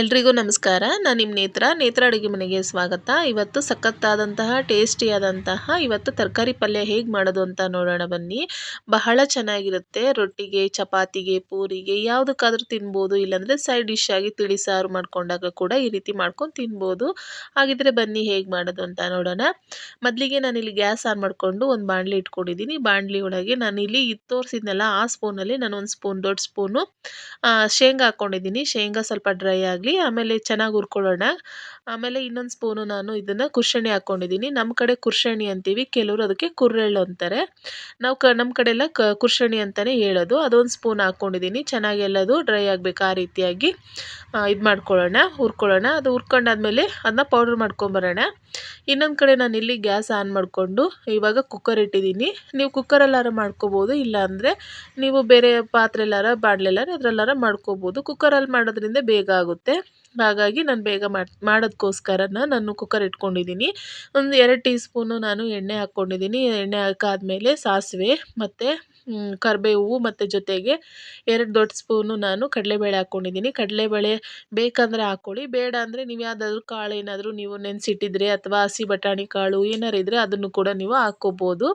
ಎಲ್ರಿಗೂ ನಮಸ್ಕಾರ. ನಾನು ನಿಮ್ಮ ನೇತ್ರ. ನೇತ್ರ ಅಡುಗೆ ಮನೆಗೆ ಸ್ವಾಗತ. ಇವತ್ತು ಸಖತ್ತಾದಂತಹ, ಟೇಸ್ಟಿಯಾದಂತಹ, ಇವತ್ತು ತರಕಾರಿ ಪಲ್ಯ ಹೇಗೆ ಮಾಡೋದು ಅಂತ ನೋಡೋಣ ಬನ್ನಿ. ಬಹಳ ಚೆನ್ನಾಗಿರುತ್ತೆ. ರೊಟ್ಟಿಗೆ, ಚಪಾತಿಗೆ, ಪೂರಿಗೆ ಯಾವುದಕ್ಕಾದ್ರೂ ತಿನ್ಬೋದು. ಇಲ್ಲಾಂದರೆ ಸೈಡ್ ಡಿಶ್ ಆಗಿ ತಿಳಿ ಸಾರು ಮಾಡ್ಕೊಂಡಾಗ ಕೂಡ ಈ ರೀತಿ ಮಾಡ್ಕೊಂಡು ತಿನ್ಬೋದು. ಹಾಗಿದ್ರೆ ಬನ್ನಿ ಹೇಗೆ ಮಾಡೋದು ಅಂತ ನೋಡೋಣ. ಮೊದಲಿಗೆ ನಾನಿಲ್ಲಿ ಗ್ಯಾಸ್ ಆನ್ ಮಾಡಿಕೊಂಡು ಒಂದು ಬಾಣಲಿ ಇಟ್ಕೊಂಡಿದ್ದೀನಿ. ಬಾಣಲಿ ಒಳಗೆ ನಾನಿಲ್ಲಿ ಇದು ತೋರಿಸಿದ್ನಲ್ಲ, ಆ ಸ್ಪೂನಲ್ಲಿ ನಾನು ಒಂದು ಸ್ಪೂನ್ ದೊಡ್ಡ ಸ್ಪೂನು ಶೇಂಗಾ ಹಾಕ್ಕೊಂಡಿದ್ದೀನಿ ಶೇಂಗಾ ಸ್ವಲ್ಪ ಡ್ರೈ ಆಗಿ ಆಮೇಲೆ ಚೆನ್ನಾಗಿ ಹುರ್ಕೊಳ್ಳೋಣ ಆಮೇಲೆ ಇನ್ನೊಂದು ಸ್ಪೂನು ನಾನು ಇದನ್ನು ಕುರ್ಷಣಿ ಹಾಕ್ಕೊಂಡಿದ್ದೀನಿ ನಮ್ಮ ಕಡೆ ಕುರ್ಷಣಿ ಅಂತೀವಿ, ಕೆಲವರು ಅದಕ್ಕೆ ಕುರ್ರೆಳ್ಳು ಅಂತಾರೆ. ನಾವು ಕ ನಮ್ಮ ಕಡೆ ಎಲ್ಲ ಕ, ಕುರ್ಷಣಿ ಅಂತಲೇ ಹೇಳೋದು. ಅದೊಂದು ಸ್ಪೂನ್ ಹಾಕ್ಕೊಂಡಿದ್ದೀನಿ ಚೆನ್ನಾಗಿ ಎಲ್ಲದು ಡ್ರೈ ಆಗಬೇಕು ಆ ರೀತಿಯಾಗಿ. ಇದು ಮಾಡ್ಕೊಳ್ಳೋಣ, ಹುರ್ಕೊಳ್ಳೋಣ. ಅದು ಹುರ್ಕೊಂಡಾದ್ಮೇಲೆ ಅದನ್ನ ಪೌಡ್ರ್ ಮಾಡ್ಕೊಂಬರೋಣ. ಇನ್ನೊಂದು ಕಡೆ ನಾನು ಇಲ್ಲಿ ಗ್ಯಾಸ್ ಆನ್ ಮಾಡಿಕೊಂಡು ಇವಾಗ ಕುಕ್ಕರ್ ಇಟ್ಟಿದ್ದೀನಿ ನೀವು ಕುಕ್ಕರಲ್ಲಾರ ಮಾಡ್ಕೋಬೋದು ಇಲ್ಲಾಂದರೆ ನೀವು ಬೇರೆ ಪಾತ್ರೆಲ್ಲಾರ, ಬಾಣಲೆಲ್ಲಾರ ಅದರಲ್ಲಾರ ಮಾಡ್ಕೋಬೋದು. ಕುಕ್ಕರಲ್ಲಿ ಮಾಡೋದ್ರಿಂದ ಬೇಗ ಆಗುತ್ತೆ. ಹಾಗಾಗಿ ನಾನು ಬೇಗ ಮಾಡಿ ಮಾಡೋದಕ್ಕೋಸ್ಕರ ನಾನು ಕುಕ್ಕರ್ ಇಟ್ಕೊಂಡಿದ್ದೀನಿ ಒಂದು ಎರಡು ಟೀ ಸ್ಪೂನು ನಾನು ಎಣ್ಣೆ ಹಾಕ್ಕೊಂಡಿದ್ದೀನಿ ಎಣ್ಣೆ ಹಾಕಾದ್ಮೇಲೆ ಸಾಸಿವೆ ಮತ್ತು ಕರಿಬೇವು ಮತ್ತು ಜೊತೆಗೆ ಎರಡು ದೊಡ್ಡ ಸ್ಪೂನು ನಾನು ಕಡಲೆಬೇಳೆ ಹಾಕ್ಕೊಂಡಿದ್ದೀನಿ ಕಡಲೆಬೇಳೆ ಬೇಕಂದರೆ ಹಾಕ್ಕೊಳ್ಳಿ. ಬೇಡ ಅಂದರೆ ನೀವು ಯಾವುದಾದ್ರೂ ಕಾಳು ಏನಾದರೂ ನೀವು ನೆನೆಸಿಟ್ಟಿದ್ರೆ ಅಥವಾ ಹಸಿ ಬಟಾಣಿ ಕಾಳು ಏನಾರು ಇದ್ದರೆ ಅದನ್ನು ಕೂಡ ನೀವು ಹಾಕ್ಕೋಬೋದು.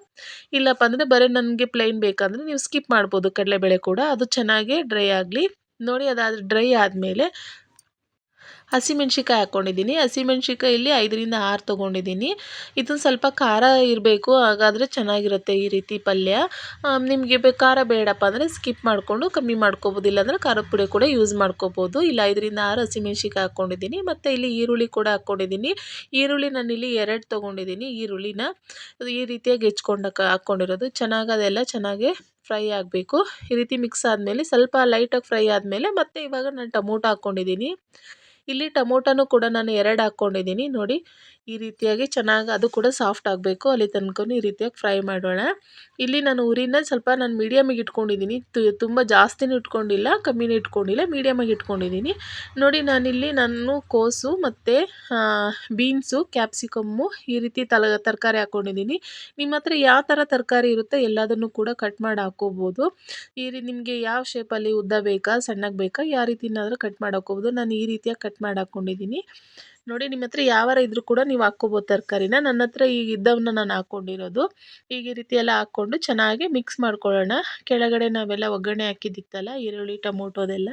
ಇಲ್ಲಪ್ಪ ಅಂದರೆ ಬರೀ ನನಗೆ ಪ್ಲೈನ್ ಬೇಕಂದರೆ ನೀವು ಸ್ಕಿಪ್ ಮಾಡ್ಬೋದು ಕಡಲೆಬೇಳೆ ಕೂಡ. ಅದು ಚೆನ್ನಾಗೇ ಡ್ರೈ ಆಗಲಿ. ನೋಡಿ ಅದಾದ ಡ್ರೈ ಆದಮೇಲೆ ಹಸಿಮೆಣ್ಸಿಕಾಯಿ ಹಾಕ್ಕೊಂಡಿದ್ದೀನಿ ಹಸಿಮೆಣ್ಸಿಕಾಯಿ ಇಲ್ಲಿ ಐದರಿಂದ ಆರು ತೊಗೊಂಡಿದ್ದೀನಿ. ಇದನ್ನು ಸ್ವಲ್ಪ ಖಾರ ಇರಬೇಕು, ಹಾಗಾದರೆ ಚೆನ್ನಾಗಿರುತ್ತೆ ಈ ರೀತಿ ಪಲ್ಯ. ನಿಮಗೆ ಬೇ, ಖಾರ ಬೇಡಪ್ಪ ಅಂದರೆ ಸ್ಕಿಪ್ ಮಾಡಿಕೊಂಡು ಕಮ್ಮಿ ಮಾಡ್ಕೋಬೋದು, ಇಲ್ಲಾಂದರೆ ಖಾರದ ಪುಡಿ ಕೂಡ ಯೂಸ್ ಮಾಡ್ಕೋಬೋದು. ಇಲ್ಲ ಐದರಿಂದ ಆರು ಹಸಿಮೆಣ್ಸಿಕಾಯಿ ಹಾಕ್ಕೊಂಡಿದ್ದೀನಿ ಮತ್ತು ಇಲ್ಲಿ ಈರುಳ್ಳಿ ಕೂಡ ಹಾಕ್ಕೊಂಡಿದ್ದೀನಿ ಈರುಳ್ಳಿ ನಾನು ಇಲ್ಲಿ ಎರಡು ತೊಗೊಂಡಿದ್ದೀನಿ. ಈರುಳ್ಳಿನ ಈ ರೀತಿಯಾಗಿ ಹೆಚ್ಕೊಂಡು ಹಾಕ್ಕೊಂಡಿರೋದು ಚೆನ್ನಾಗಿ ಅದೆಲ್ಲ ಚೆನ್ನಾಗಿ ಫ್ರೈ ಆಗಬೇಕು. ಈ ರೀತಿ ಮಿಕ್ಸ್ ಆದಮೇಲೆ ಸ್ವಲ್ಪ ಲೈಟಾಗಿ ಫ್ರೈ ಆದಮೇಲೆ ಮತ್ತೆ ಇವಾಗ ನಾನು ಟೊಮೊಟೊ ಹಾಕ್ಕೊಂಡಿದ್ದೀನಿ ಇಲ್ಲಿ ಟೊಮೊಟೊನೂ ಕೂಡ ನಾನು ಎರಡು ಹಾಕ್ಕೊಂಡಿದ್ದೀನಿ. ನೋಡಿ, ಈ ರೀತಿಯಾಗಿ ಚೆನ್ನಾಗಿ ಅದು ಕೂಡ ಸಾಫ್ಟ್ ಆಗಬೇಕು. ಅಲ್ಲಿ ತನಕ ಈ ರೀತಿಯಾಗಿ ಫ್ರೈ ಮಾಡೋಣ. ಇಲ್ಲಿ ನಾನು ಉರಿನ ಸ್ವಲ್ಪ ನಾನು ಮೀಡಿಯಮಿಗೆ ಇಟ್ಕೊಂಡಿದ್ದೀನಿ. ತುಂಬ ಜಾಸ್ತಿನೂ ಇಟ್ಕೊಂಡಿಲ್ಲ, ಕಮ್ಮಿನೂ ಇಟ್ಕೊಂಡಿಲ್ಲ ಮೀಡಿಯಮಾಗಿ ಇಟ್ಕೊಂಡಿದ್ದೀನಿ. ನೋಡಿ, ನಾನಿಲ್ಲಿ ನಾನು ಕೋಸು ಮತ್ತು ಬೀನ್ಸು, ಕ್ಯಾಪ್ಸಿಕಮ್ಮು ಈ ರೀತಿ ತಲ, ತರಕಾರಿ ಹಾಕ್ಕೊಂಡಿದ್ದೀನಿ. ನಿಮ್ಮ ಹತ್ರ ಯಾವ ಥರ ತರಕಾರಿ ಇರುತ್ತೆ ಎಲ್ಲದನ್ನು ಕೂಡ ಕಟ್ ಮಾಡಿ ಹಾಕ್ಕೋಬೋದು. ಈ ರೀತಿ ನಿಮಗೆ ಯಾವ ಶೇಪಲ್ಲಿ ಉದ್ದ ಬೇಕಾ, ಸಣ್ಣಗೆ ಬೇಕಾ, ಯಾವ ರೀತಿನಾದರೂ ಕಟ್ ಮಾಡಿ ಹಾಕ್ಕೋಬೋದು. ನಾನು ಈ ರೀತಿಯಾಗಿ ಕಟ್ ಮಾಡಿ ಹಾಕ್ಕೊಂಡಿದ್ದೀನಿ ನೋಡಿ ನಿಮ್ಮ ಹತ್ರ ಯಾವಾರ ಇದ್ರೂ ಕೂಡ ನೀವು ಹಾಕ್ಕೋಬೋದು ತರಕಾರಿನ. ನನ್ನ ಹತ್ರ ಈಗ ಇದ್ದವನ್ನ ನಾನು ಹಾಕ್ಕೊಂಡಿರೋದು ಈಗ ಈ ರೀತಿ ಎಲ್ಲ ಹಾಕ್ಕೊಂಡು ಚೆನ್ನಾಗಿ ಮಿಕ್ಸ್ ಮಾಡ್ಕೊಳ್ಳೋಣ. ಕೆಳಗಡೆ ನಾವೆಲ್ಲ ಒಗ್ಗರಣೆ ಹಾಕಿದ್ದಿತ್ತಲ್ಲ ಈರುಳ್ಳಿ ಟೊಮೊಟೊದೆಲ್ಲ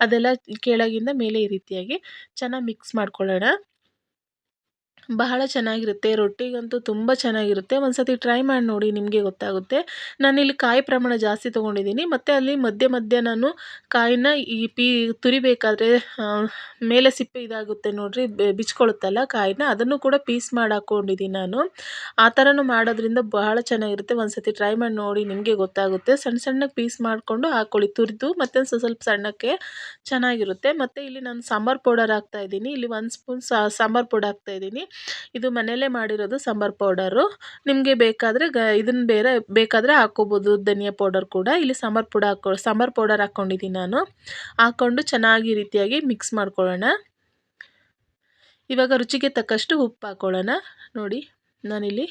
ಅದೆಲ್ಲ ಕೆಳಗಿಂದ ಮೇಲೆ ಈ ರೀತಿಯಾಗಿ ಚೆನ್ನಾಗಿ ಮಿಕ್ಸ್ ಮಾಡ್ಕೊಳ್ಳೋಣ. ಬಹಳ ಚೆನ್ನಾಗಿರುತ್ತೆ, ರೊಟ್ಟಿಗಂತೂ ತುಂಬ ಚೆನ್ನಾಗಿರುತ್ತೆ. ಒಂದು ಸತಿ ಟ್ರೈ ಮಾಡಿ ನೋಡಿ ನಿಮಗೆ ಗೊತ್ತಾಗುತ್ತೆ. ನಾನಿಲ್ಲಿ ಕಾಯಿ ಪ್ರಮಾಣ ಜಾಸ್ತಿ ತೊಗೊಂಡಿದ್ದೀನಿ. ಮತ್ತು ಅಲ್ಲಿ ಮಧ್ಯ ಮಧ್ಯ ನಾನು ಕಾಯಿನ ಈ ಪೀ, ತುರಿಬೇಕಾದ್ರೆ ಮೇಲೆ ಸಿಪ್ಪೆ ಇದಾಗುತ್ತೆ ನೋಡಿರಿ ಬಿಚ್ಕೊಳುತ್ತಲ್ಲ ಕಾಯಿನ, ಅದನ್ನು ಕೂಡ ಪೀಸ್ ಮಾಡಿ ಹಾಕ್ಕೊಂಡಿದ್ದೀನಿ ನಾನು. ಆ ಥರನೂ ಮಾಡೋದ್ರಿಂದ ಬಹಳ ಚೆನ್ನಾಗಿರುತ್ತೆ. ಒಂದು ಸತಿ ಟ್ರೈ ಮಾಡಿ ನೋಡಿ ನಿಮಗೆ ಗೊತ್ತಾಗುತ್ತೆ. ಸಣ್ಣ ಸಣ್ಣಗೆ ಪೀಸ್ ಮಾಡಿಕೊಂಡು ಹಾಕ್ಕೊಳ್ಳಿ ತುರಿದು, ಮತ್ತು ಸ್ವಲ್ಪ ಸಣ್ಣಕ್ಕೆ ಚೆನ್ನಾಗಿರುತ್ತೆ. ಮತ್ತು ಇಲ್ಲಿ ನಾನು ಸಾಂಬಾರು ಪೌಡರ್ ಹಾಕ್ತಾಯಿದ್ದೀನಿ ಇಲ್ಲಿ ಒಂದು ಸ್ಪೂನ್ ಸಾಂಬಾರು ಪೌಡರ್ ಹಾಕ್ತಾಯಿದ್ದೀನಿ ಇದು ಮನೆಯಲ್ಲೇ ಮಾಡಿರೋದು ಸಾಂಬಾರು ಪೌಡರು. ನಿಮಗೆ ಬೇಕಾದರೆ ಗ ಇದನ್ನು ಬೇರೆ, ಬೇಕಾದರೆ ಹಾಕ್ಕೋಬೋದು ಧನಿಯಾ ಪೌಡರ್ ಕೂಡ. ಇಲ್ಲಿ ಸಾಂಬಾರು ಪುಡ ಹಾಕೊ, ಸಾಂಬಾರು ಪೌಡರ್ ಹಾಕ್ಕೊಂಡಿದ್ದೀನಿ ನಾನು. ಹಾಕ್ಕೊಂಡು ಚೆನ್ನಾಗಿ ರೀತಿಯಾಗಿ ಮಿಕ್ಸ್ ಮಾಡ್ಕೊಳ್ಳೋಣ. ಇವಾಗ ರುಚಿಗೆ ತಕ್ಕಷ್ಟು ಉಪ್ಪು ಹಾಕ್ಕೊಳ್ಳೋಣ ನೋಡಿ, ನಾನಿಲ್ಲಿ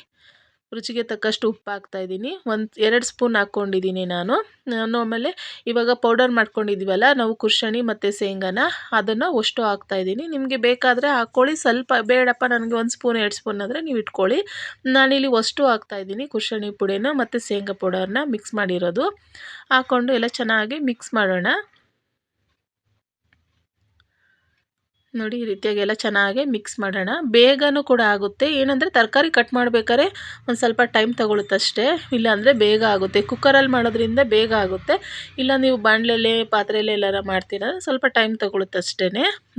ರುಚಿಗೆ ತಕ್ಕಷ್ಟು ಉಪ್ಪು ಹಾಕ್ತಾಯಿದ್ದೀನಿ ಒಂದು ಎರಡು ಸ್ಪೂನ್ ಹಾಕ್ಕೊಂಡಿದ್ದೀನಿ ನಾನು. ನಾನು ಆಮೇಲೆ ಇವಾಗ ಪೌಡರ್ ಮಾಡ್ಕೊಂಡಿದ್ದೀವಲ್ಲ, ನಾವು ಕುರ್ಷಣಿ ಮತ್ತು ಶೇಂಗಾನ, ಅದನ್ನು ಅಷ್ಟು ಹಾಕ್ತಾಯಿದ್ದೀನಿ ನಿಮಗೆ ಬೇಕಾದರೆ ಹಾಕ್ಕೊಳ್ಳಿ ಸ್ವಲ್ಪ ಬೇಡಪ್ಪ ನನಗೆ ಒಂದು ಸ್ಪೂನ್, ಎರಡು ಸ್ಪೂನ್ ಆದರೆ ನೀವು ಇಟ್ಕೊಳ್ಳಿ. ನಾನಿಲ್ಲಿ ಅಷ್ಟು ಹಾಕ್ತಾಯಿದ್ದೀನಿ ಕುರ್ಷಣಿ ಪುಡಿನ ಮತ್ತು ಶೇಂಗಾ ಪೌಡರ್ನ ಮಿಕ್ಸ್ ಮಾಡಿರೋದು. ಹಾಕ್ಕೊಂಡು ಎಲ್ಲ ಚೆನ್ನಾಗಿ ಮಿಕ್ಸ್ ಮಾಡೋಣ. ನೋಡಿ ಈ ರೀತಿಯಾಗಿ ಎಲ್ಲ ಚೆನ್ನಾಗಿ ಮಿಕ್ಸ್ ಮಾಡೋಣ. ಬೇಗನೂ ಕೂಡ ಆಗುತ್ತೆ. ಏನಂದರೆ ತರಕಾರಿ ಕಟ್ ಮಾಡಬೇಕಾದ್ರೆ ಒಂದು ಸ್ವಲ್ಪ ಟೈಮ್ ತಗೊಳುತ್ತೆ ಅಷ್ಟೇ ಇಲ್ಲಾಂದರೆ ಬೇಗ ಆಗುತ್ತೆ. ಕುಕ್ಕರಲ್ಲಿ ಮಾಡೋದ್ರಿಂದ ಬೇಗ ಆಗುತ್ತೆ. ಇಲ್ಲ ನೀವು ಬಾಣಲೆಲೆ ಪಾತ್ರೆಯಲ್ಲೇ ಎಲ್ಲಾರ ಮಾಡ್ತೀರ ಸ್ವಲ್ಪ ಟೈಮ್ ತಗೊಳುತ್ತೆ ಅಷ್ಟೇ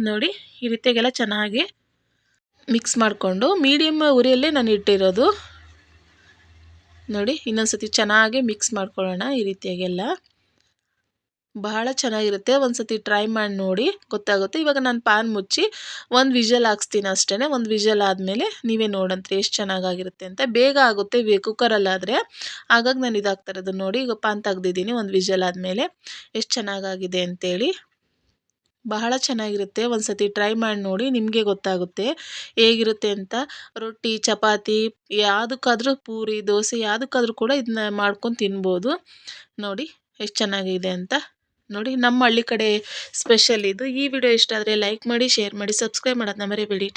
ನೋಡಿ ಈ ರೀತಿಯಾಗೆಲ್ಲ ಚೆನ್ನಾಗಿ ಮಿಕ್ಸ್ ಮಾಡಿಕೊಂಡು ಮೀಡಿಯಮ್ ಉರಿಯಲ್ಲೇ ನಾನು ಇಟ್ಟಿರೋದು. ನೋಡಿ ಇನ್ನೊಂದು ಸತಿ ಚೆನ್ನಾಗಿ ಮಿಕ್ಸ್ ಮಾಡ್ಕೊಳ್ಳೋಣ ಈ ರೀತಿಯಾಗೆಲ್ಲ. ಬಹಳ ಚೆನ್ನಾಗಿರುತ್ತೆ. ಒಂದು ಸತಿ ಟ್ರೈ ಮಾಡಿ ನೋಡಿ ಗೊತ್ತಾಗುತ್ತೆ. ಇವಾಗ ನಾನು ಪಾನ್ ಮುಚ್ಚಿ ಒಂದು ವಿಷಲ್ ಹಾಕ್ಸ್ತೀನಿ ಅಷ್ಟೇ ಒಂದು ವಿಷಲ್ ಆದಮೇಲೆ ನೀವೇ ನೋಡಂತ್ರಿ ಎಷ್ಟು ಚೆನ್ನಾಗಾಗಿರುತ್ತೆ ಅಂತ. ಬೇಗ ಆಗುತ್ತೆ ಕುಕ್ಕರಲ್ಲಾದರೆ ಹಾಗಾಗಿ ನಾನು ಇದಾಗ್ತಾ ಇರೋದು ನೋಡಿ. ಈಗ ಪಾನ್ ತೆಗ್ದಿದ್ದೀನಿ ಒಂದು ವಿಷಲ್ ಆದಮೇಲೆ. ಎಷ್ಟು ಚೆನ್ನಾಗಾಗಿದೆ ಅಂತೇಳಿ. ಬಹಳ ಚೆನ್ನಾಗಿರುತ್ತೆ. ಒಂದು ಸತಿ ಟ್ರೈ ಮಾಡಿ ನೋಡಿ ನಿಮಗೆ ಗೊತ್ತಾಗುತ್ತೆ. ಹೇಗಿರುತ್ತೆ ಅಂತ. ರೊಟ್ಟಿ, ಚಪಾತಿ, ಯಾವುದಕ್ಕಾದ್ರೂ ಪೂರಿ, ದೋಸೆ, ಯಾವುದಕ್ಕಾದ್ರೂ ಕೂಡ ಇದನ್ನ ಮಾಡ್ಕೊಂಡು ತಿನ್ಬೋದು. ನೋಡಿ ಎಷ್ಟು ಚೆನ್ನಾಗಿದೆ ಅಂತ. ನೋಡಿ ನಮ್ಮ ಹಳ್ಳಿ ಕಡೆ ಸ್ಪೆಷಲ್ ಇದು. ಈ ವಿಡಿಯೋ ಇಷ್ಟ ಆದರೆ ಲೈಕ್ ಮಾಡಿ ಶೇರ್ ಮಾಡಿ ಸಬ್ಸ್ಕ್ರೈಬ್ ಮಾಡೋದನ್ನ ಮರಿಬೇಡಿ.